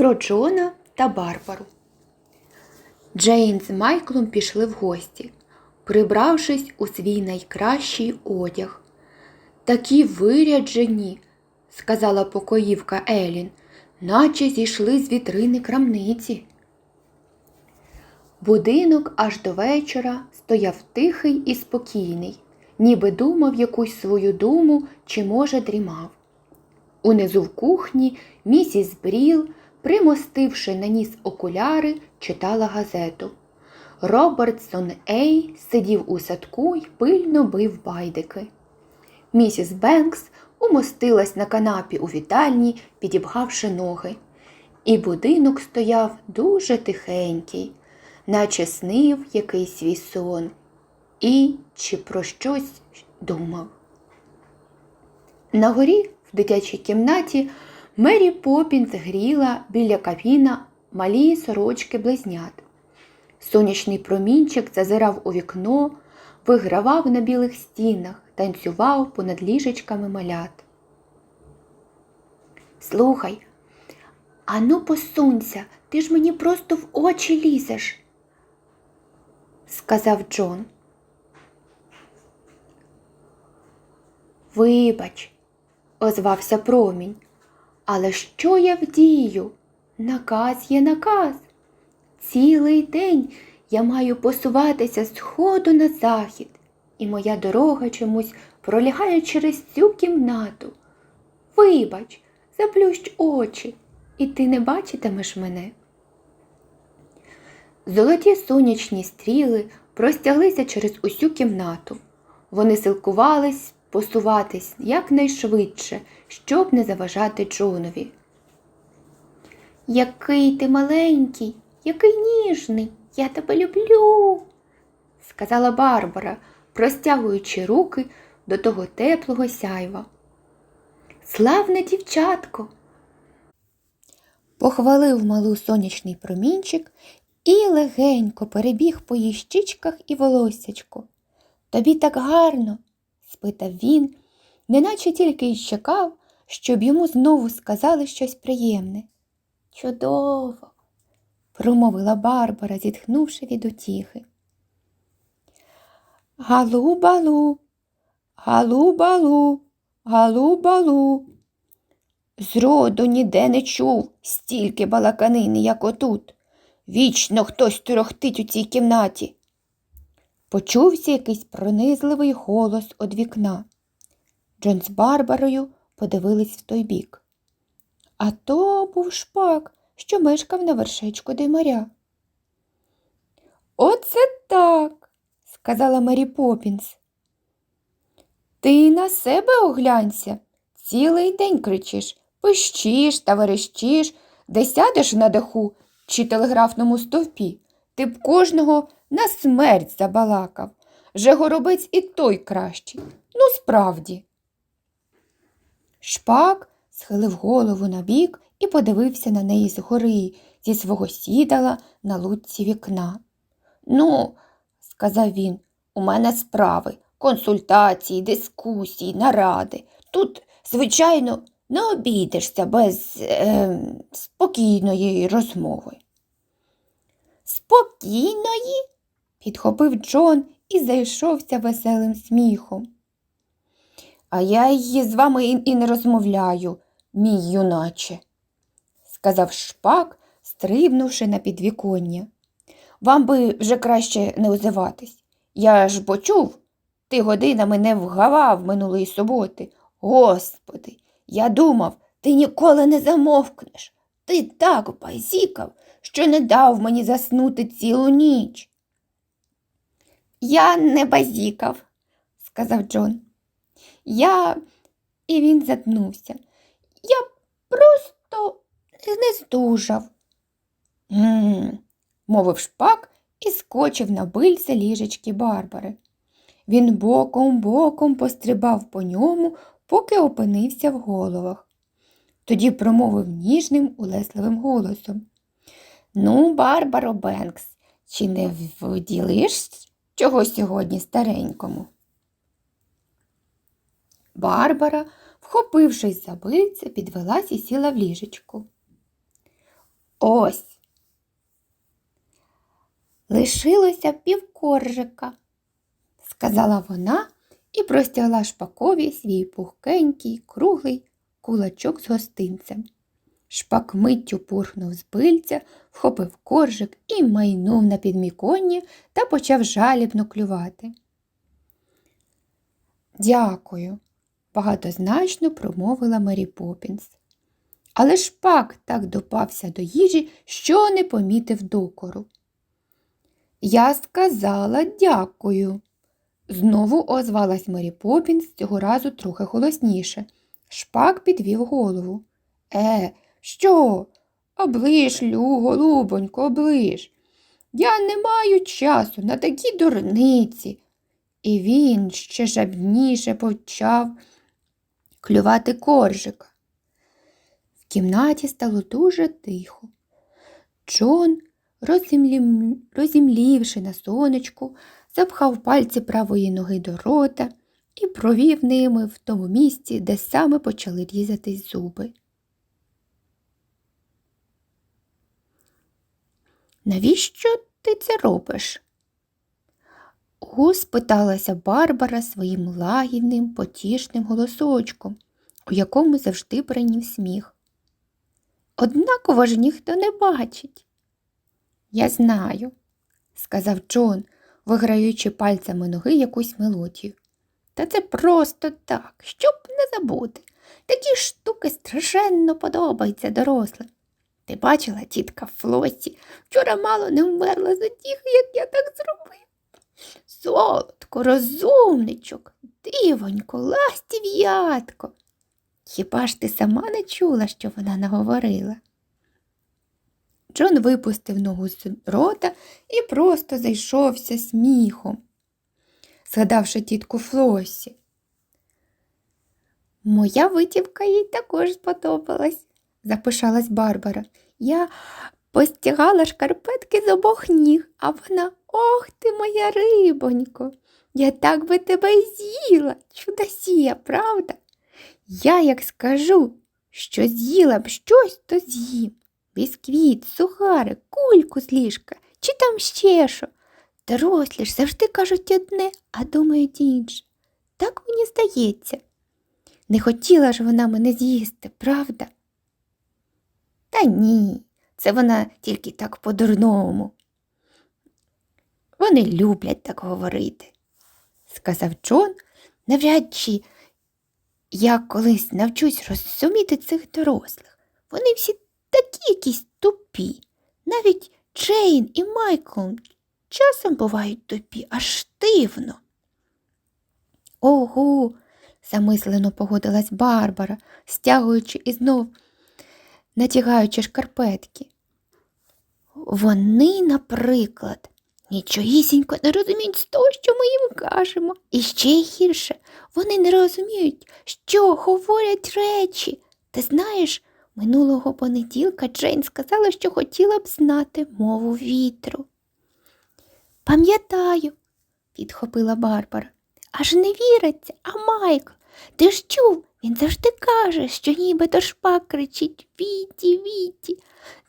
про Джона та Барбару. Джейн з Майклом пішли в гості, прибравшись у свій найкращий одяг. Такі виряджені, сказала покоївка Елін, наче зійшли з вітрини крамниці. Будинок аж до вечора стояв тихий і спокійний, ніби думав якусь свою думу чи, може, дрімав. Унизу в кухні місіс Бріл, примостивши на ніс окуляри, читала газету. Робертсон Ей сидів у садку й пильно бив байдики. Місіс Бенкс умостилась на канапі у вітальні, підібгавши ноги. І будинок стояв дуже тихенький, наче снив якийсь свій сон, і чи про щось думав. На горі, в дитячій кімнаті, Мері Попінс гріла біля кавіна малі сорочки близнят. Сонячний промінчик зазирав у вікно, вигравав на білих стінах, танцював понад ліжечками малят. Слухай, ану посунься, ти ж мені просто в очі лізеш, сказав Джон. Вибач, озвався промінь. Але що я вдію? Наказ є наказ. Цілий день я маю посуватися сходу на захід, і моя дорога чомусь пролягає через цю кімнату. Вибач, заплющ очі, і ти не бачитимеш мене. Золоті сонячні стріли простяглися через усю кімнату. Вони силкувались посуватись якнайшвидше, щоб не заважати Джонові. Який ти маленький, який ніжний, я тебе люблю, сказала Барбара, простягуючи руки до того теплого сяйва. Славне дівчатко. Похвалив малу сонячний промінчик і легенько перебіг по її щічках і волоссячку. Тобі так гарно, спитав він, неначе тільки й чекав, щоб йому знову сказали щось приємне. Чудово, промовила Барбара, зітхнувши від утіхи. Галу балу, галу балу, галу балу. Зроду ніде не чув стільки балаканини, як отут. Вічно хтось торохтить у цій кімнаті. Почувся якийсь пронизливий голос од вікна. Джон з Барбарою подивились в той бік. А то був шпак, що мешкав на вершечку димаря. Оце так, сказала Мері Попінс. Ти на себе оглянься, цілий день кричиш, пищиш та верещиш, де сядеш на даху чи телеграфному стовпі. Ти б кожного на смерть забалакав. Же горобець і той кращий. Ну, справді. Шпак схилив голову на бік і подивився на неї згори зі свого сідала на лутці вікна. Ну, сказав він, у мене справи, консультації, дискусії, наради. Тут, звичайно, не обійдешся без е, спокійної розмови. Спокійної? підхопив Джон і зайшовся веселим сміхом. А я її з вами і, не розмовляю, мій юначе, сказав шпак, стрибнувши на підвіконня. Вам би вже краще не озиватись. Я ж бо чув, ти годинами не вгавав минулої суботи. Господи, я думав, ти ніколи не замовкнеш. Ти так базікав, що не дав мені заснути цілу ніч. Я не базікав, сказав Джон. Я і він затнувся. Я просто не здужав. Гм, мовив шпак і скочив на бильце ліжечки Барбари. Він боком боком пострибав по ньому, поки опинився в головах. Тоді промовив ніжним, улесливим голосом. Ну, Барбаро Бенкс, чи не вділиш чого сьогодні старенькому? Барбара, вхопившись за бильце, підвелась і сіла в ліжечку. Ось. Лишилося півкоржика, сказала вона і простягла шпакові свій пухкенький, круглий кулачок з гостинцем. Шпак миттю пурхнув з пильця, вхопив коржик і майнув на підміконні та почав жалібно клювати. Дякую, багатозначно промовила Мері Попінс. Але шпак так допався до їжі, що не помітив докору. Я сказала дякую. Знову озвалась Мері Попінс, цього разу трохи голосніше. Шпак підвів голову. Е, що? Оближ, Лю, голубонько, оближ. Я не маю часу на такі дурниці. І він ще жабніше почав клювати коржика. В кімнаті стало дуже тихо. Джон, розімлім... розімлівши на сонечку, запхав пальці правої ноги до рота і провів ними в тому місці, де саме почали різатись зуби. Навіщо ти це робиш? Гу спиталася Барбара своїм лагідним, потішним голосочком, у якому завжди бранів сміх. Однаково ж ніхто не бачить. Я знаю, сказав Джон, виграючи пальцями ноги якусь мелодію. Та це просто так, щоб не забути. Такі штуки страшенно подобаються дорослим. Ти бачила, тітка Флосі, вчора мало не вмерла за тих, як я так зробив. Солодко, розумничок, дивонько, ластів'ятко. Хіба ж ти сама не чула, що вона наговорила? Джон випустив ногу з рота і просто зайшовся сміхом, згадавши тітку Флосі. Моя витівка їй також сподобалась, запишалась Барбара. Я постягала шкарпетки з обох ніг, а вона ох ти, моя рибонько, я так би тебе й з'їла, чудосія, правда? Я, як скажу, що з'їла б щось, то з'їм. Бісквіт, сухари, кульку з ліжка, чи там ще що. Дорослі ж завжди кажуть одне, а думають інше. Так мені здається. Не хотіла ж вона мене з'їсти, правда? Та ні, це вона тільки так по-дурному. Вони люблять так говорити, сказав Джон, навряд чи я колись навчусь розуміти цих дорослих. Вони всі такі якісь тупі. Навіть Джейн і Майкл часом бувають тупі, аж дивно. Ого, замислено погодилась Барбара, стягуючи і знов натягаючи шкарпетки. Вони, наприклад, нічогісінько не розуміють з того, що ми їм кажемо. І ще гірше, вони не розуміють, що говорять речі. Ти знаєш, минулого понеділка Джейн сказала, що хотіла б знати мову вітру. Пам'ятаю, підхопила Барбара. Аж не віриться, а Майкл, ти ж чув, він завжди каже, що нібито шпак кричить Віті, Віті.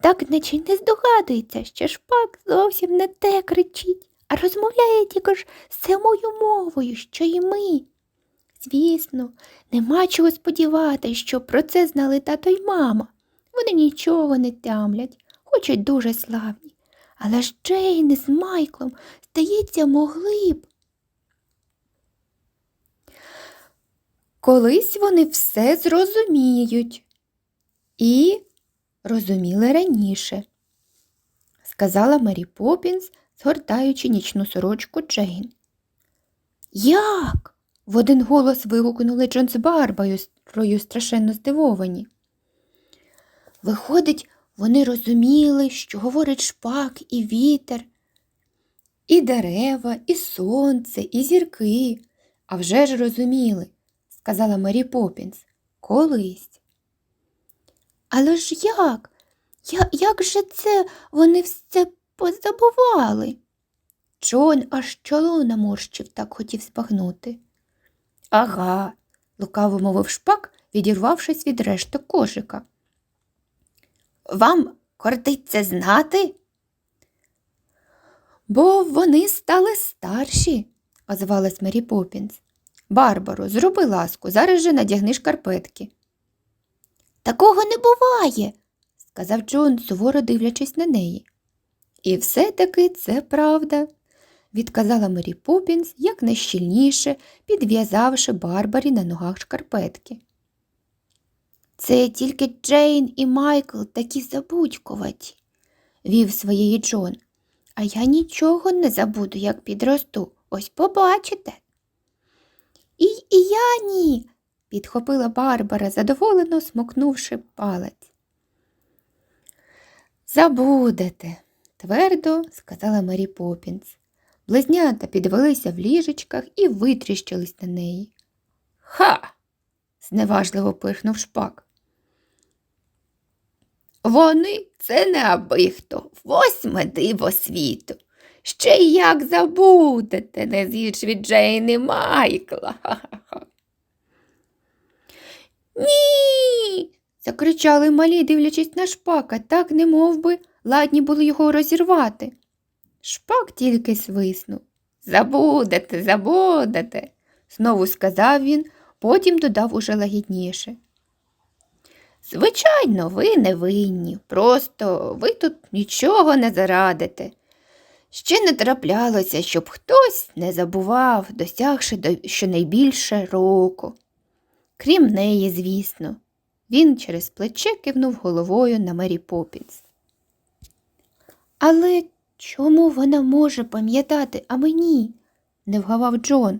Так наче не здогадується, що шпак зовсім не те кричить, а розмовляє тільки ж самою мовою, що і ми. Звісно, нема чого сподіватися, що про це знали тато й мама. Вони нічого не тямлять, хоч і дуже славні. Але ж Джейн з Майклом, здається, могли б. Колись вони все зрозуміють і розуміли раніше, сказала Мері Попінс, згортаючи нічну сорочку Джейн. Як? в один голос вигукнули Джон з Барбарою страшенно здивовані. Виходить, вони розуміли, що говорить шпак і вітер, і дерева, і сонце, і зірки. А вже ж розуміли, сказала Мері Попінс, колись. Але ж як? Я, Як же це вони все позабували? Джон аж чоло наморщив, так хотів спагнути. Ага, лукаво мовив шпак, відірвавшись від решток кошика. Вам кортить це знати? Бо вони стали старші, озвалась Мері Поппінс. Барбаро, зроби ласку, зараз же надягни шкарпетки. Такого не буває, сказав Джон, суворо дивлячись на неї. І все-таки це правда, відказала Мері Поппінс якнайщільніше, підв'язавши Барбарі на ногах шкарпетки. Це тільки Джейн і Майкл такі забудькуваті, вів своєї Джон. А я нічого не забуду, як підросту. Ось побачите. І, і я ні, підхопила Барбара, задоволено смокнувши палець. Забудете, твердо сказала Мері Поппінс. Близнята підвелися в ліжечках і витріщились на неї. Ха. зневажливо пирхнув шпак. Вони це не аби хто, восьме диво світу. Ще й як забудете, не з'їж від Джейни Майкла. Ні. закричали малі, дивлячись на шпака, так не би ладні були його розірвати. Шпак тільки свиснув. Забудете, забудете, знову сказав він, потім додав уже лагідніше. Звичайно, ви не винні, просто ви тут нічого не зарадите. Ще не траплялося, щоб хтось не забував, досягши до щонайбільше року. Крім неї, звісно, він через плече кивнув головою на Мері Поппінс. Але чому вона може пам'ятати, а мені? не вгавав Джон.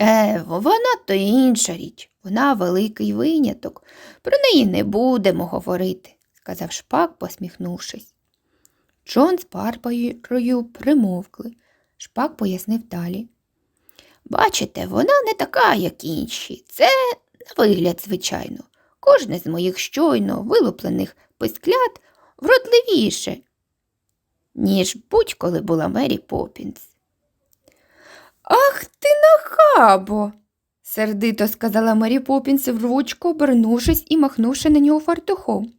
Е, вона то інша річ, вона великий виняток. Про неї не будемо говорити, сказав шпак, посміхнувшись. Джон з Барбарою примовкли. Шпак пояснив далі. Бачите, вона не така, як інші. Це на вигляд, звичайно. Кожне з моїх щойно вилуплених писклят вродливіше, ніж будь-коли була Мері Поппінс. Ах ти нахабо, сердито сказала Мері Поппінс вручко, обернувшись і махнувши на нього фартухом.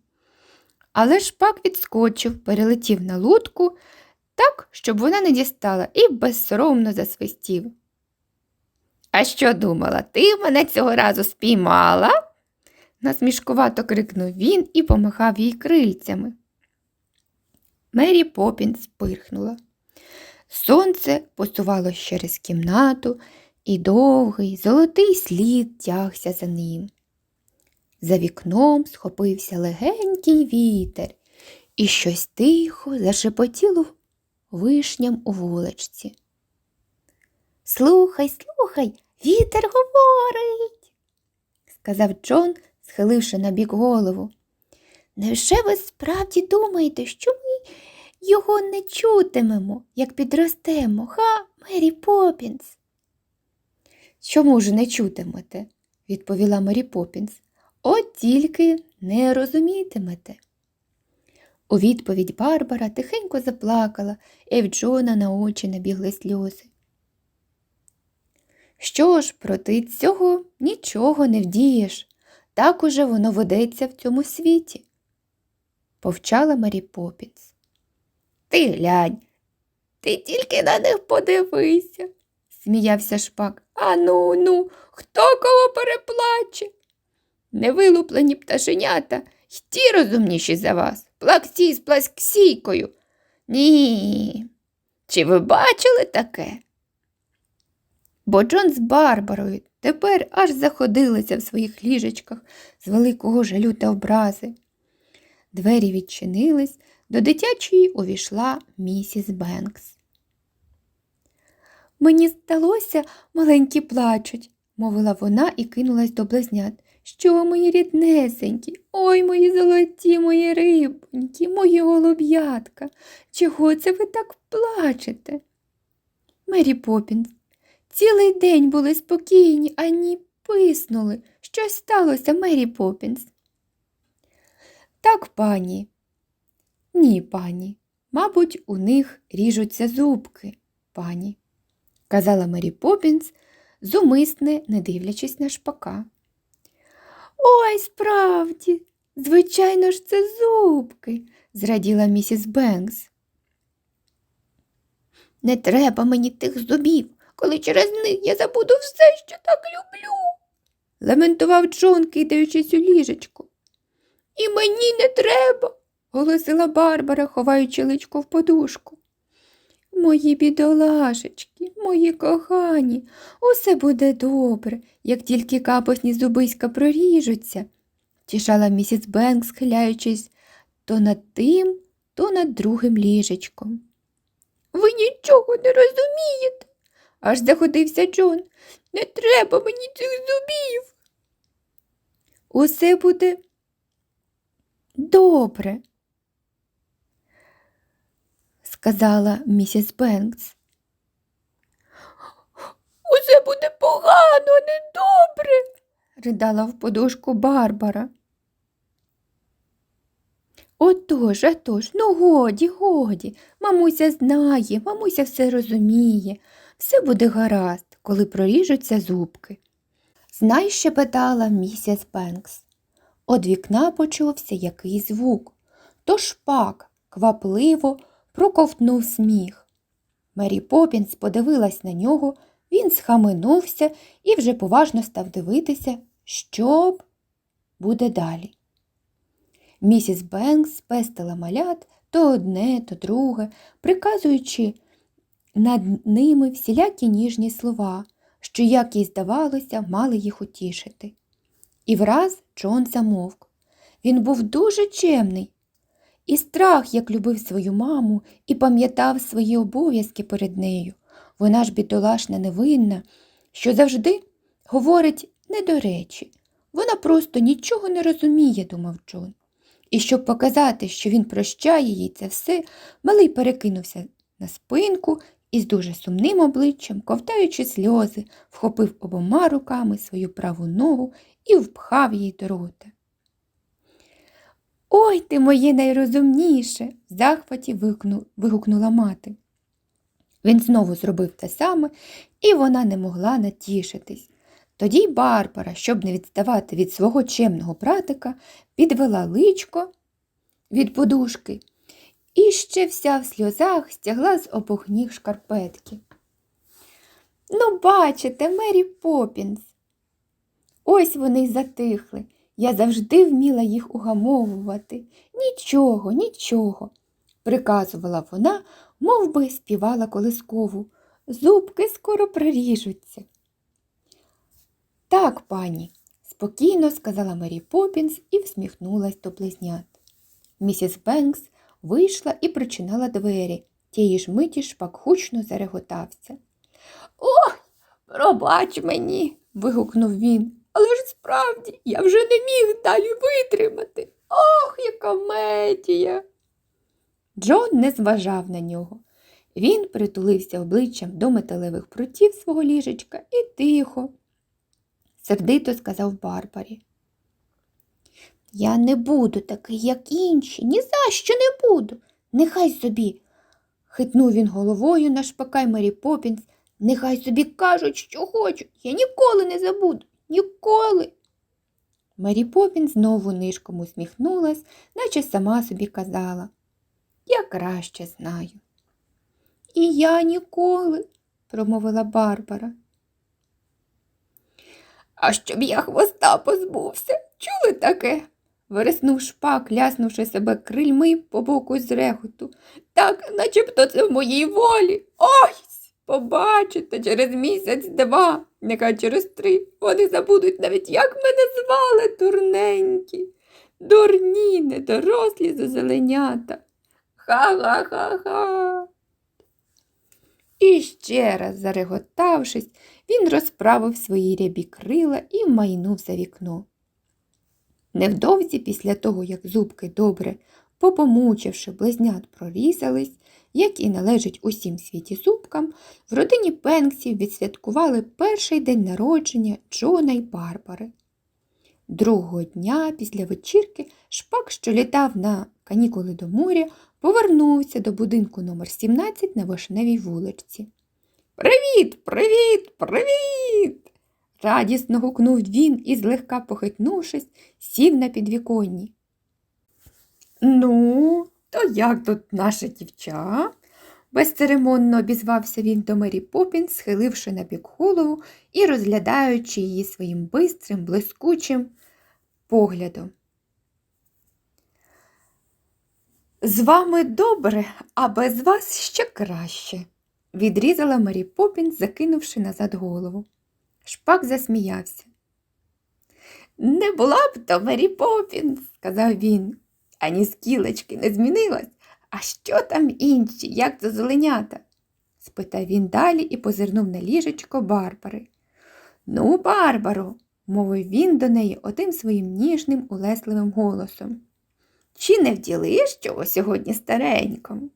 Але шпак відскочив, перелетів на лудку так, щоб вона не дістала, і безсоромно засвистів. А що думала, ти мене цього разу спіймала? насмішкувато крикнув він і помахав їй крильцями. Мері Поппінс пирхнула. Сонце посувало через кімнату, і довгий золотий слід тягся за ним. За вікном схопився легенький вітер, і щось тихо зашепотіло вишням у вуличці. Слухай, слухай, вітер говорить, сказав Джон, схиливши на бік голову. Невже ви справді думаєте, що ми його не чутимемо, як підростемо, ха, Мері Поппінс? Чому ж не чутимете? відповіла Мері Поппінс. От тільки не розумітимете. У відповідь Барбара тихенько заплакала, і в Джона на очі набігли сльози. Що ж, проти цього нічого не вдієш, так уже воно ведеться в цьому світі, повчала Марі Попінс. Ти глянь, ти тільки на них подивися, сміявся шпак. Ану ну, хто кого переплаче? Невилуплені пташенята й ті розумніші за вас, плаксій з пласксійкою. Ні. Чи ви бачили таке? Бо Джон з Барбарою тепер аж заходилися в своїх ліжечках з великого жалю та образи. Двері відчинились, до дитячої увійшла місіс Бенкс. Мені здалося, маленькі плачуть, мовила вона і кинулась до близнят. Що, мої ріднесенькі, ой мої золоті, мої рибонькі, мої голуб'ятка, чого це ви так плачете? Мері Попінс, цілий день були спокійні, ані писнули. Щось сталося, Мері Попінс. Так, пані. Ні, пані. Мабуть, у них ріжуться зубки, пані, казала Мері Попінс, зумисне, не дивлячись на шпака. Ой, справді, Звичайно ж, це зубки, зраділа місіс Бенкс. Не треба мені тих зубів, коли через них я забуду все, що так люблю, лементував Джон, кидаючись у ліжечку. І мені не треба, голосила Барбара, ховаючи личко в подушку. Мої бідолашечки, мої кохані, усе буде добре, як тільки капосні зубиська проріжуться, тішала місіс Бенк, схиляючись то над тим, то над другим ліжечком. Ви нічого не розумієте, аж заходився Джон. Не треба мені цих зубів. Усе буде добре, сказала місіс Бенкс. Усе буде погано, не добре, ридала в подушку Барбара. Отож, отож, ну годі, годі, мамуся знає, мамуся все розуміє, все буде гаразд, коли проріжуться зубки. Знай, щепетала місіс Бенкс. Од вікна почувся який звук. То шпак квапливо проковтнув сміх. Мері Попінс подивилась на нього, він схаменувся і вже поважно став дивитися, що б буде далі. Місіс Бенкс пестила малят то одне, то друге, приказуючи над ними всілякі ніжні слова, що, як їй здавалося, мали їх утішити. І враз Джон замовк. Він був дуже чемний. І страх, як любив свою маму, і пам'ятав свої обов'язки перед нею. Вона ж бідолашна невинна, що завжди говорить не до речі. Вона просто нічого не розуміє, думав Джон. І щоб показати, що він прощає їй це все, малий перекинувся на спинку і з дуже сумним обличчям, ковтаючи сльози, вхопив обома руками свою праву ногу і впхав їй до рота. Ой ти моє найрозумніше, в захваті вигукну- вигукнула мати. Він знову зробив те саме, і вона не могла натішитись. Тоді Барбара, щоб не відставати від свого чемного братика, підвела личко від подушки і ще вся в сльозах стягла з обох ніг шкарпетки. Ну, бачите, Мері Попінс. Ось вони й затихли. Я завжди вміла їх угамовувати. Нічого, нічого, приказувала вона, мов би співала колискову. Зубки скоро проріжуться. Так, пані, спокійно сказала Мері Попінс і всміхнулась до близнят. Місіс Бенкс вийшла і причинала двері. Тієї ж миті шпак гучно зареготався. Ох, пробач мені. вигукнув він. Справді я вже не міг далі витримати. Ох, яка метія. Джон не зважав на нього. Він притулився обличчям до металевих прутів свого ліжечка і тихо, сердито сказав Барбарі. Я не буду такий, як інші, ні за що не буду. Нехай собі. Хитнув він головою на шпака й Мері Попінс. Нехай собі кажуть, що хочуть. Я ніколи не забуду. Ніколи. Мері Попін знову нишком усміхнулась, наче сама собі казала. Я краще знаю. І я ніколи, промовила Барбара. А щоб я хвоста позбувся, чули таке? вириснув шпак, ляснувши себе крильми по боку з реготу. Так, начебто це в моїй волі. Ось, побачите, через місяць два, нехай через три. Вони забудуть навіть, як мене звали, дурненькі. Дурні, недорослі зазеленята. Ха-ха-ха-ха. І ще раз, зареготавшись, він розправив свої рябі крила і майнув за вікно. Невдовзі після того, як зубки добре, попомучивши, близнят прорізались, як і належить усім світі зубкам, в родині Пенксів відсвяткували перший день народження Джона й Барбари. Другого дня після вечірки шпак, що літав на канікули до моря, повернувся до будинку номер 17 на Вишневій вулиці. Привіт, привіт, привіт! радісно гукнув він і, злегка похитнувшись, сів на підвіконні. Ну, то як тут наше дівча? Безцеремонно обізвався він до Мері Поппінс, схиливши на бік голову і розглядаючи її своїм бистрим, блискучим поглядом. З вами добре, а без вас ще краще, відрізала Мері Поппінс, закинувши назад голову. Шпак засміявся. Не була б то Мері Поппінс, сказав він, ані скілечки не змінилась. А що там інші, як то зеленята? спитав він далі і позирнув на ліжечко Барбари. Ну, Барбаро, мовив він до неї отим своїм ніжним, улесливим голосом. Чи не вділиш чого сьогодні стареньком?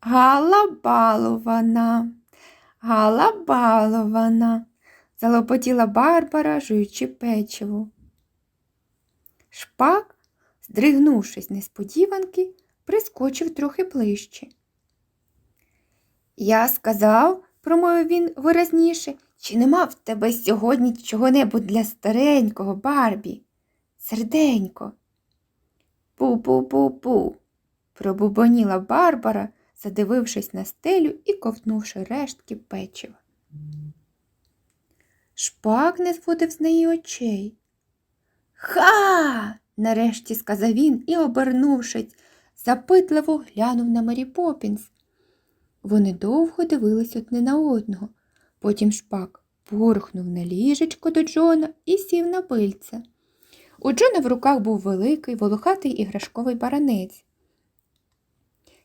Гала балована, гала балована, залопотіла Барбара, жуючи печиво. Шпак, здригнувшись несподіванки, прискочив трохи ближче. Я сказав, промовив він виразніше, чи нема в тебе сьогодні чого-небудь для старенького Барбі? Серденько. Пу-пу-пу-пу, пробубоніла Барбара, задивившись на стелю і ковтнувши рештки печива. Шпак не зводив з неї очей. Ха. нарешті сказав він і, обернувшись, запитливо глянув на Мері Попінс. Вони довго дивились одне на одного. Потім шпак порхнув на ліжечко до Джона і сів на пильце. У Джона в руках був великий, волохатий іграшковий баранець.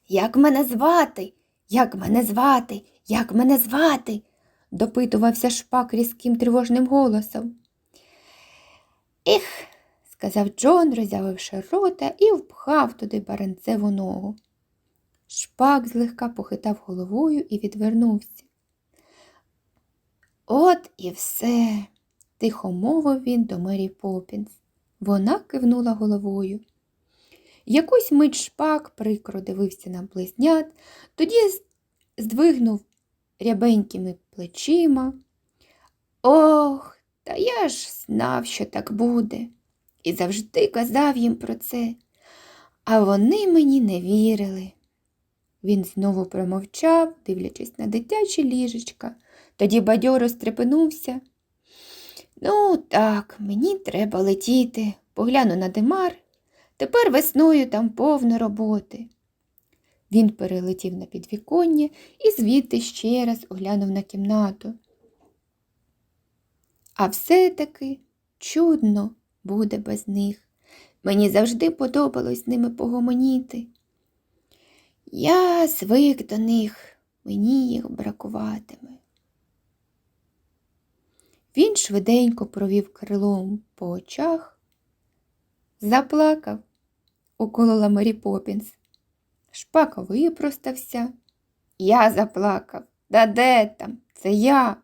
Як мене звати? Як мене звати? Як мене звати? допитувався шпак різким тривожним голосом. Ех, сказав Джон, роззявивши рота і впхав туди баранцеву ногу. Шпак злегка похитав головою і відвернувся. От і все, тихо мовив він до Мері Попінс. Вона кивнула головою. Якусь мить шпак прикро дивився на близнят, тоді здвигнув рябенькими плечима. Ох, та я ж знав, що так буде, і завжди казав їм про це, а вони мені не вірили. Він знову промовчав, дивлячись на дитяче ліжечка, тоді бадьоро стрепенувся. Ну, так, мені треба летіти, погляну на димар. Тепер весною там повно роботи. Він перелетів на підвіконня і звідти ще раз оглянув на кімнату. А все-таки чудно буде без них. Мені завжди подобалось з ними погомоніти. Я звик до них, мені їх бракуватиме. Він швиденько провів крилом по очах, заплакав, уколола Мері Попінс. Шпак випростався. Я заплакав. Да де там? Це я.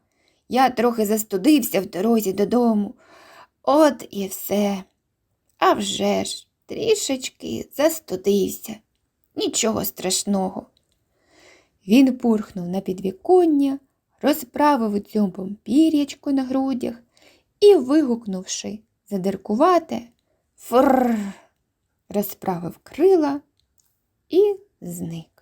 Я трохи застудився в дорозі додому. От і все. А вже ж, трішечки застудився. Нічого страшного. Він пурхнув на підвіконня, розправив дзьобом пір'ячко на грудях і, вигукнувши задиркувате, фрррр, розправив крила і зник.